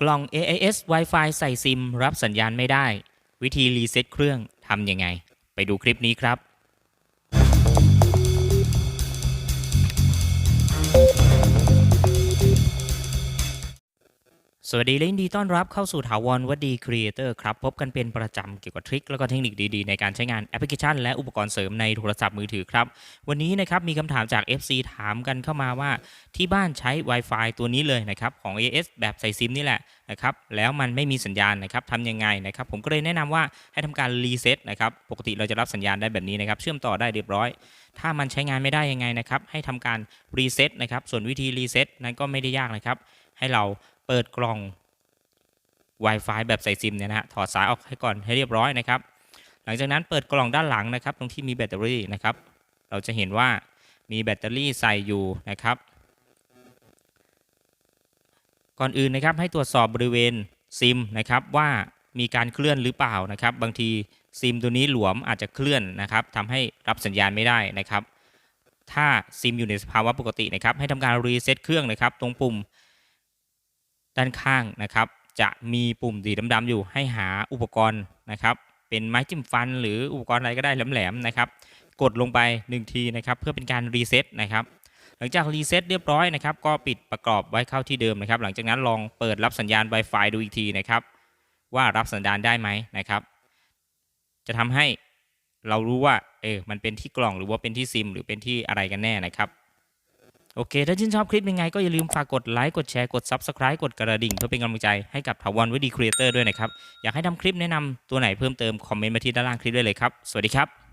กล่อง AIS Wi-Fi ใส่ซิม รับสัญญาณไม่ได้ วิธีรีเซ็ตเครื่องทำยังไง ไปดูคลิปนี้ครับ สวัสดีและยินดีต้อนรับเข้าสู่ถาวรวัดดีครีเอเตอร์ครับ พบกันเป็นประจำเกี่ยวกับทริคแล้วก็เทคนิคดีๆ ในการใช้งานแอปพลิเคชัน และอุปกรณ์เสริมในโทรศัพท์มือถือครับ วันนี้นะครับมีคำถามจาก FC ถามกันเข้ามาว่า ที่บ้านใช้ Wi-Fi ตัวนี้เลยนะครับ ของ AS แบบใส่ซิมนี่แหละนะครับแล้วมันไม่มีสัญญาณนะครับทำยังไงนะครับ ผมก็เลยแนะนำว่าให้ทำการรีเซ็ตนะครับปกติเราจะรับสัญญาณได้แบบนี้นะครับเชื่อมต่อได้เรียบร้อย ถ้ามันใช้งานไม่ได้ยังไงนะครับให้ทำการรีเซ็ตนะครับส่วนวิธีรีเซ็ตนั้นก็ไม่ได้ยากนะครับให้เรา เปิดกล่อง Wi-Fi แบบใส่ซิมเนี่ยนะฮะถอดสายออกให้ก่อนให้เรียบร้อยนะครับ หลังจากนั้นเปิดกล่องด้านหลังนะครับ ตรงที่มีแบตเตอรี่นะครับ เราจะเห็นว่ามีแบตเตอรี่ใส่อยู่นะครับ ก่อนอื่นนะครับให้ตรวจสอบบริเวณซิมนะครับว่ามีการเคลื่อนหรือเปล่านะครับ บางทีซิมตัวนี้หลวมอาจจะเคลื่อนนะครับทำให้รับสัญญาณไม่ได้นะครับ ถ้าซิมอยู่ในสภาวะปกตินะครับ ให้ทำการรีเซ็ตเครื่องนะครับ ตรงปุ่ม ด้านข้างนะครับ จะมีปุ่มสีดำๆอยู่ให้หาอุปกรณ์นะครับ เป็นไม้จิ้มฟันหรืออุปกรณ์อะไรก็ได้แหลมๆนะครับ กดลงไป 1 ทีนะครับ เพื่อเป็นการรีเซ็ตนะครับหลังจากรีเซ็ตเรียบร้อยนะครับ ก็ปิดประกอบไว้เข้าที่เดิมนะครับ หลังจากนั้นลองเปิดรับสัญญาณ Wi-Fi ดูอีกทีนะครับ ว่ารับสัญญาณได้ไหมนะครับ จะทำให้เรารู้ว่าเออมันเป็นที่กล่องหรือว่าเป็นที่ซิม หรือเป็นที่อะไรกันแน่นะครับ โอเค ถ้าชื่นชอบคลิปยังไงก็อย่าลืมฝากกดไลค์ กดแชร์ กด Subscribe กดกระดิ่ง เพื่อเป็นกำลังใจให้กับถาวรวิดีครีเอเตอร์ด้วยนะครับ อยากให้ทำคลิปแนะนำตัวไหนเพิ่มเติม คอมเมนต์มาที่ด้านล่างคลิปได้เลยครับ สวัสดีครับ